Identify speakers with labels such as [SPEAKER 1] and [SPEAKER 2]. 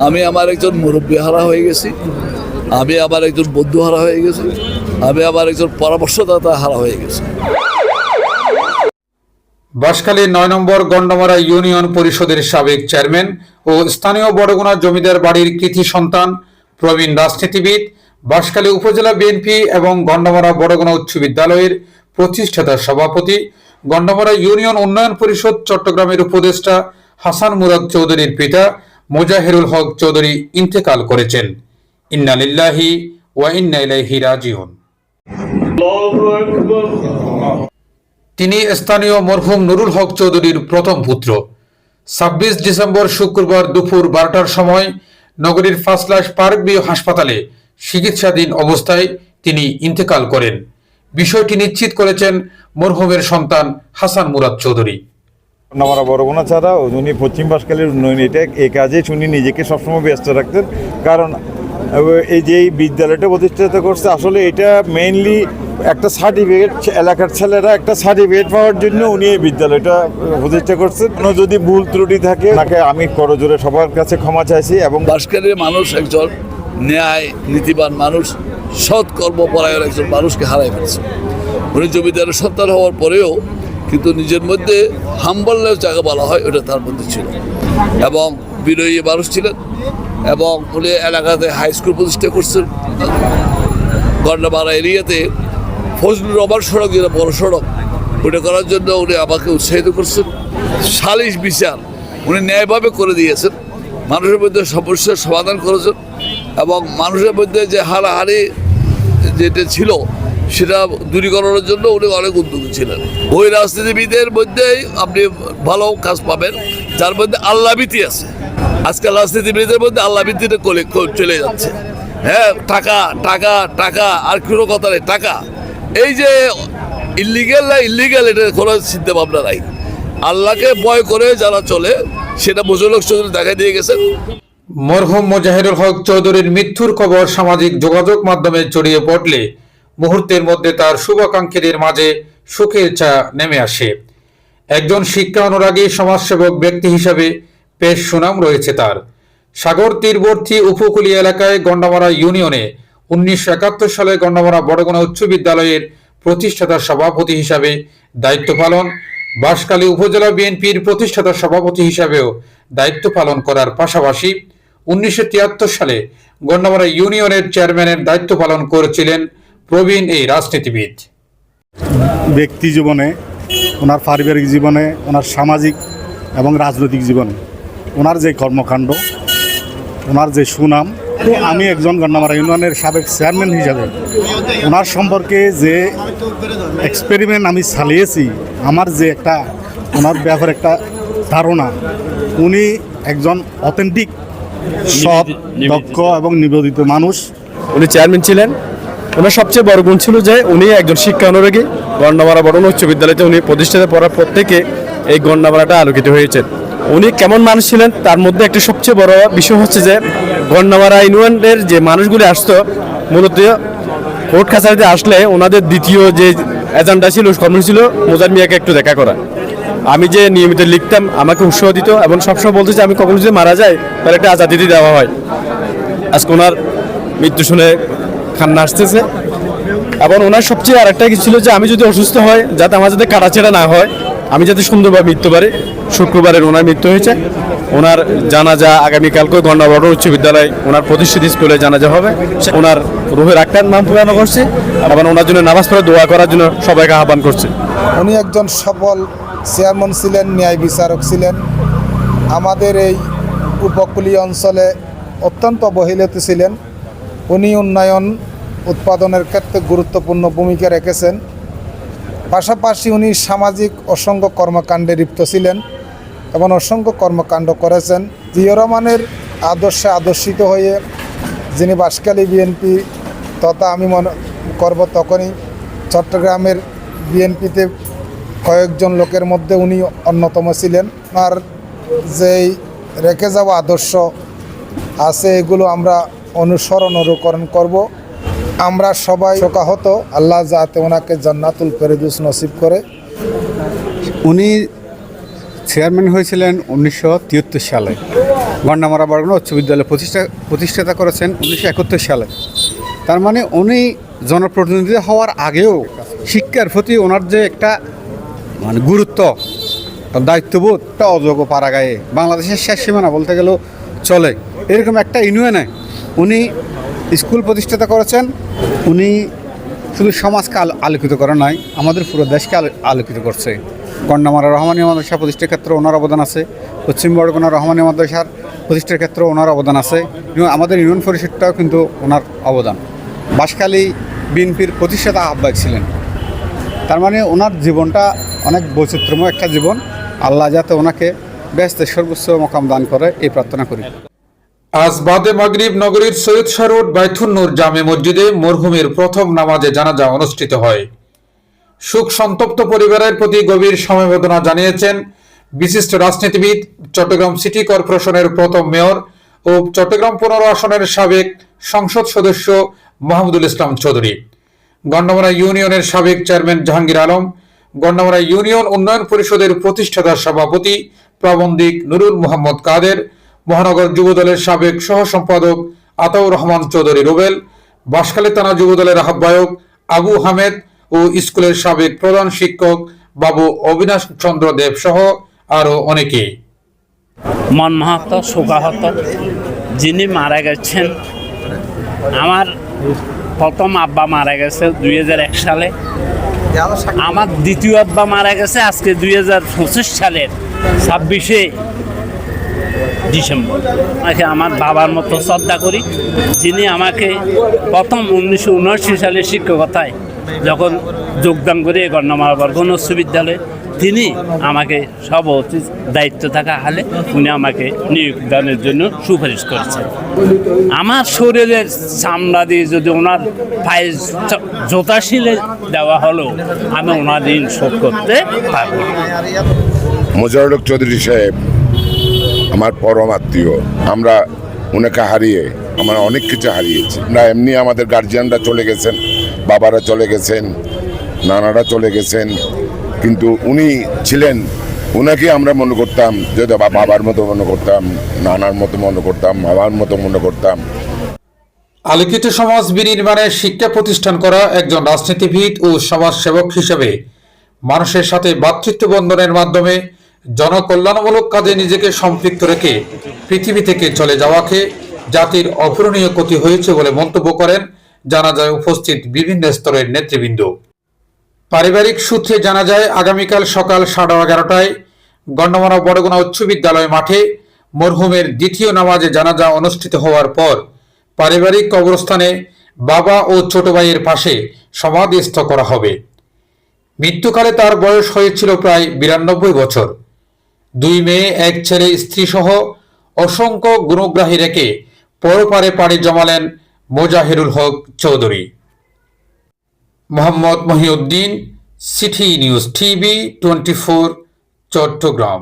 [SPEAKER 1] আমি আমার একজন মুরব্বী হারা হয়ে গেছি। আমি আমার একজন বন্ধু হারা হয়ে গেছি। আমি আমার একজন পরামর্শদাতা হারা হয়ে গেছি।
[SPEAKER 2] বাঁশখালীর নয় নম্বর গন্ডমারা ইউনিয়ন পরিষদের সাবেক চেয়ারম্যান ও স্থানীয় বড়গুনা জমিদার বাড়ির কৃতি সন্তান, প্রবীণ রাজনীতিবিদ বাঁশখালী উপজেলা বিএনপি এবং গন্ডমারা বড়গুনা উচ্চ বিদ্যালয়ের প্রতিষ্ঠাতা সভাপতি, গন্ডমারা ইউনিয়ন উন্নয়ন পরিষদ চট্টগ্রামের উপদেষ্টা হাসান মুরাদ চৌধুরীর পিতা মোজাহিরুল হক চৌধুরী ইন্তেকাল করেছেন। ইন্না লিল্লাহি ওয়া ইন্না ইলাইহি রাজিউন। তিনি স্থানীয় মরহুম নুরুল হক চৌধুরীর প্রথম পুত্র। ছাব্বিশ ডিসেম্বর শুক্রবার দুপুর বারোটার সময় নগরীর ফাসলাস পার্ক বিও হাসপাতালে চিকিৎসাধীন অবস্থায় তিনি ইন্তেকাল করেন। বিষয়টি নিশ্চিত করেছেন মরহুমের সন্তান হাসান মুরাদ চৌধুরী।
[SPEAKER 3] আমরা বড়বোনা ছাড়া উনি পশ্চিম বাসকালের উন্নয়ন, এটা এই কাজে উনি নিজেকে সবসময় ব্যস্ত রাখতেন। কারণ এই যে এই বিদ্যালয়টা প্রতিষ্ঠিত করছে, আসলে এটা মেইনলি একটা সার্টিফিকেট এলাকার ছেলেরা একটা সার্টিফিকেট পাওয়ার জন্য উনি এই বিদ্যালয়টা প্রতিষ্ঠা করছেন। কোনো যদি ভুল ত্রুটি থাকে, তাকে আমি করজোরে সবার কাছে ক্ষমা চাইছি এবং
[SPEAKER 1] বাসকালের মানুষ একজন ন্যায়, নীতিবান মানুষ, সৎ কর্মপরায়ণ একজন মানুষকে হারাই ফেলছে। উনি জমিদারের সন্তান হওয়ার পরেও কিন্তু নিজের মধ্যে হাম্বলের যাকে বলা হয়, ওটা তার মধ্যে ছিল। এবং বিনয়ী মানুষ ছিলেন এবং উনি এলাকাতে হাই স্কুল প্রতিষ্ঠা করছেন। গন্ডামারা এরিয়াতে ফজলুর রহমান সড়ক, যেটা বড় সড়ক, ওটা করার জন্য উনি আমাকে উৎসাহিত করছেন। সালিশ বিচার উনি ন্যায়ভাবে করে দিয়েছেন। মানুষের মধ্যে সমস্যার সমাধান করেছেন এবং মানুষের মধ্যে যে হারাহারি যেটা ছিল সেটা দূরীকরণের জন্য উনি অনেক উদ্যোগী ছিলেন। ওই রাজনীতিবিদের মধ্যেই আপনি ভালো কাজ পাবেন, যার মধ্যে আল্লাহবিতি আছে। আজকাল রাজনীতিবিদের মধ্যে আল্লাহবিতিটা কলে চলে যাচ্ছে। হ্যাঁ টাকা টাকা টাকা, আর কোনো কথা নেই, টাকা। এই যে ইলিগেল না ইলিগেল এটা কোনো চিন্তা ভাবনা নাই। আল্লাহকে ভয় করে যারা চলে, সেটা মুজলক চৌধুরী দেখা দিয়ে গেছেন
[SPEAKER 2] মরহুম মোজাহিরুল হক চৌধুরীর মৃত্যুর খবর সামাজিক যোগাযোগ মাধ্যমে ছড়িয়ে পড়লে মুহূর্তের মধ্যে তার শুভাকাঙ্ক্ষীদের মাঝে সুখের ছা নেমে আসে। একজন শিক্ষা অনুরাগী সমাজসেবক ব্যক্তি হিসাবে বেশ সুনাম রয়েছে তার। সাগর তীরবর্তী উপকূলীয় এলাকায় গন্ডামারা ইউনিয়নে উনিশশো একাত্তর সালে গন্ডামারা বড়গোনা উচ্চ বিদ্যালয়ের প্রতিষ্ঠাতা সভাপতি হিসাবে দায়িত্ব পালন, বাঁশখালী উপজেলা বিএনপির প্রতিষ্ঠাতা সভাপতি হিসাবেও দায়িত্ব পালন করার পাশাপাশি উনিশশো তিয়াত্তর সালে গন্ডামারা ইউনিয়নের চেয়ারম্যানের দায়িত্ব পালন করেছিলেন প্রবীণ এই রাজনীতিবিদ।
[SPEAKER 4] ব্যক্তি জীবনে ওনার পারিবারিক জীবনে ওনার সামাজিক এবং রাজনৈতিক জীবনে ওনার যে কর্মকাণ্ড ওনার যে সুনাম আমি একজন গন্ডামারা ইউনিয়নের সাবেক চেয়ারম্যান হিসাবে ওনার সম্পর্কে যে এক্সপেরিমেন্ট আমি চালিয়েছি আমার যে একটা ওনার ব্যাপারে একটা ধারণা উনি একজন অথেন্টিক সৎ দক্ষ এবং নিবেদিত মানুষ।
[SPEAKER 5] উনি চেয়ারম্যান ছিলেন? ওনার সবচেয়ে বড় গুণ ছিল যে উনি একজন শিক্ষা অনুরাগী গন্ডামারা বড়ন উচ্চ বিদ্যালয়তে উনি প্রতিষ্ঠাতে পড়ার পর থেকে এই গন্ডামারাটা আলোকিত হয়েছেন উনি কেমন মানুষ ছিলেন তার মধ্যে একটা সবচেয়ে বড় বিষয় হচ্ছে যে গন্ডামারা ইউনিয়নের যে মানুষগুলি আসতো, মূলত কোর্ট কাছারিতে আসলে ওনাদের দ্বিতীয় যে এজেন্ডা ছিল কর্ম ছিল, মোজার মিয়াকে একটু দেখা করা। আমি যে নিয়মিত লিখতাম, আমাকে উৎসাহ দিত এবং সবসময় বলতো যে আমি কখনো যদি মারা যাই, তাহলে একটা আজাদি দেওয়া হয়। আজকে ওনার মৃত্যু শুনে কান্না আসতেছে। এবং ওনার সবচেয়ে আরেকটা কিছু ছিল যে আমি যদি অসুস্থ হয়, যাতে আমার যাতে কাটাছেড়া না হয়, আমি যাতে সুন্দরভাবে মৃত্যু পারি। শুক্রবারের ওনার মৃত্যু হয়েছে। ওনার জানাজা আগামীকালকে গন্ডাবড় উচ্চ বিদ্যালয় ওনার প্রতিষ্ঠিত স্কুলে জানাজা হবে। ওনার রুহের আক্তার নাম পুরানো করছে। এবং ওনার জন্য নামাজ পড়ে দোয়া করার জন্য সবাইকে আহ্বান করছে।
[SPEAKER 6] উনি একজন সফল চেয়ারম্যান ছিলেন, ন্যায় বিচারক ছিলেন। আমাদের এই উপকূলীয় অঞ্চলে অত্যন্ত অবহেলিত ছিলেন। উনি উন্নয়ন উৎপাদনের ক্ষেত্রে গুরুত্বপূর্ণ ভূমিকা রেখেছেন। পাশাপাশি উনি সামাজিক অসংখ্য কর্মকাণ্ডে লিপ্ত ছিলেন এবং অসংখ্য কর্মকাণ্ড করেছেন। জিয়া রহমানের আদর্শে আদর্শিত হয়ে যিনি বাসকালী বিএনপি তথা আমি মনে করব তখনই চট্টগ্রামের বিএনপিতে কয়েকজন লোকের মধ্যে উনি অন্যতম ছিলেন। আর যেই রেখে যাওয়া আদর্শ আছে, এগুলো আমরা অনুসরণ, অনুকরণ করব। আমরা সবাই শোকাহত। আল্লাহ যাতে ওনাকে জান্নাতুল ফেরদুস নসিব করে।
[SPEAKER 4] উনি চেয়ারম্যান হয়েছিলেন উনিশশো তিয়াত্তর সালে।
[SPEAKER 7] গন্ডামারা বরগুনা উচ্চ বিদ্যালয় প্রতিষ্ঠা, প্রতিষ্ঠাতা করেছেন উনিশশো একাত্তর সালে। তার মানে উনি জনপ্রতিনিধি হওয়ার আগেও শিক্ষার প্রতি ওনার যে একটা মানে গুরুত্ব দায়িত্ববোধ, একটা অযোগ্য পাড়াগায়ে বাংলাদেশের শেষ সীমানা বলতে গেলেও চলে। এরকম একটা ইউনিয়নে উনি স্কুল প্রতিষ্ঠাতা করেছেন, উনি শুধু সমাজকে আলো- আলোকিত করে নয় আমাদের পুরো দেশকে আলো- আলোকিত করছে। কন্যামারা রহমানী মাদ্রাসা প্রতিষ্ঠার ক্ষেত্রে ওনার অবদান আছে, পশ্চিম বরগুনা রহমানী মাদ্রাসার প্রতিষ্ঠার ক্ষেত্রে ওনার অবদান আছে আমাদের ইউনিয়ন পরিষদটাও কিন্তু ওনার অবদান। বাঁশখালী বিএনপির প্রতিষ্ঠাতা আহ্বায়ক ছিলেন। তার মানে ওনার জীবনটা অনেক বৈচিত্র্যময় একটা জীবন। আল্লাহ যাতে ওনাকে ব্যস্ত সর্বোচ্চ মকাম দান করে, এই প্রার্থনা করি।
[SPEAKER 2] আজ বাদে মাগরিব নগরীর সৈয়দ শাহ বাইথুন্নুর জামে মসজিদে মরহুমের প্রথম নামাজে জানাজা অনুষ্ঠিত হয়। সুখ সন্তপ্ত পরিবারের প্রতি গভীর সমবেদনা জানিয়েছেন বিশিষ্ট রাজনীতিবিদ, চট্টগ্রাম সিটি কর্পোরেশনের প্রথম মেয়র ও চট্টগ্রাম পনেরো আসনের সাবেক সংসদ সদস্য মাহমুদুল ইসলাম চৌধুরী। গন্ডামারা ইউনিয়নের সাবেক চেয়ারম্যান জাহাঙ্গীর আলম গন্ডামারা ইউনিয়ন উন্নয়ন পরিষদের প্রতিষ্ঠাতা সভাপতি প্রাবন্ধিক নুরুল মোহাম্মদ কাদের মহানগর যুবদলের সাবেক সহ সম্পাদক আতাউর রহমান চৌধুরী রুবেল, বাঁশখালী থানা যুবদলের আহ্বায়ক আবু হামেদ ও স্কুলের সাবেক প্রধান শিক্ষক বাবু অবিনাশ চন্দ্র দেব সহ আরও অনেকেই
[SPEAKER 8] মনমহত শোকাহত যিনি মারা গেছেন, আমার প্রথম আব্বা মারা গেছে দুই সালে। আমার দ্বিতীয় আব্বা মারা গেছে আজকে দুই হাজার পঁচিশ সালের ছাব্বিশে। ডিসেম্বর আমার বাবার মতো শ্রদ্ধা করি, যিনি আমাকে প্রথম উনিশশো উনআশি সালে শিক্ষকতায় যখন যোগদান করে গণ্যমালা বর্গন উচ্চ বিদ্যালয়ে তিনি আমাকে সব দায়িত্ব থাকা হালে উনি আমাকে নিয়োগদানের জন্য সুপারিশ করেছেন আমার শরীরের চামড়া দিয়ে যদি ওনার পায়ে চ- জোতা শিলে দেওয়া হলো, আমি ওনার ঋণ শোধ করতে পারব।
[SPEAKER 9] মোজারুল চৌধুরী সাহেব আমার পরম আত্মীয়। আমরা ওনাকে হারিয়ে, আমরা অনেক কিছু হারিয়েছি। না, এমনি আমাদের গার্জিয়ানরা চলে গেছেন, বাবারা চলে গেছেন, নানারা চলে গেছেন, কিন্তু উনি ছিলেন ওনাকে আমরা মনে করতাম যে বাবার মতো মনে করতাম, নানার মতো মনে করতাম, বাবার মতো মনে করতাম।
[SPEAKER 2] আলোকিত সমাজ বিনির্মাণে শিক্ষা প্রতিষ্ঠান করা একজন রাজনীতিবিদ ও সমাজ সেবক হিসেবে মানুষের সাথে ভ্রাতৃত্ব বন্ধনের মাধ্যমে জনকল্যাণমূলক কাজে নিজেকে সম্পৃক্ত রেখে পৃথিবী থেকে চলে যাওয়াকে জাতির অপূরণীয় ক্ষতি হয়েছে বলে মন্তব্য করেন জানা যায় উপস্থিত বিভিন্ন স্তরের নেতৃবৃন্দ। পারিবারিক সূত্রে জানা যায় আগামীকাল সকাল সাড়ে এগারোটায় গণ্ডমারা বড়গুনা উচ্চ বিদ্যালয় মাঠে মরহুমের দ্বিতীয় নামাজে জানাজা অনুষ্ঠিত হওয়ার পর পারিবারিক কবরস্থানে বাবা ও ছোট ভাইয়ের পাশে সমাধিস্থ করা হবে। মৃত্যুকালে তার বয়স হয়েছিল প্রায় বিরানব্বই বছর। দুই মেয়ে, এক ছেলে স্ত্রী সহ অসংখ্য গুণগ্রাহী রেখে পরপারে পাড়ি জমালেন Mozahirul Haque Chowdhury. Mohammad Mohiuddin, city news TV, twenty four, Chattogram.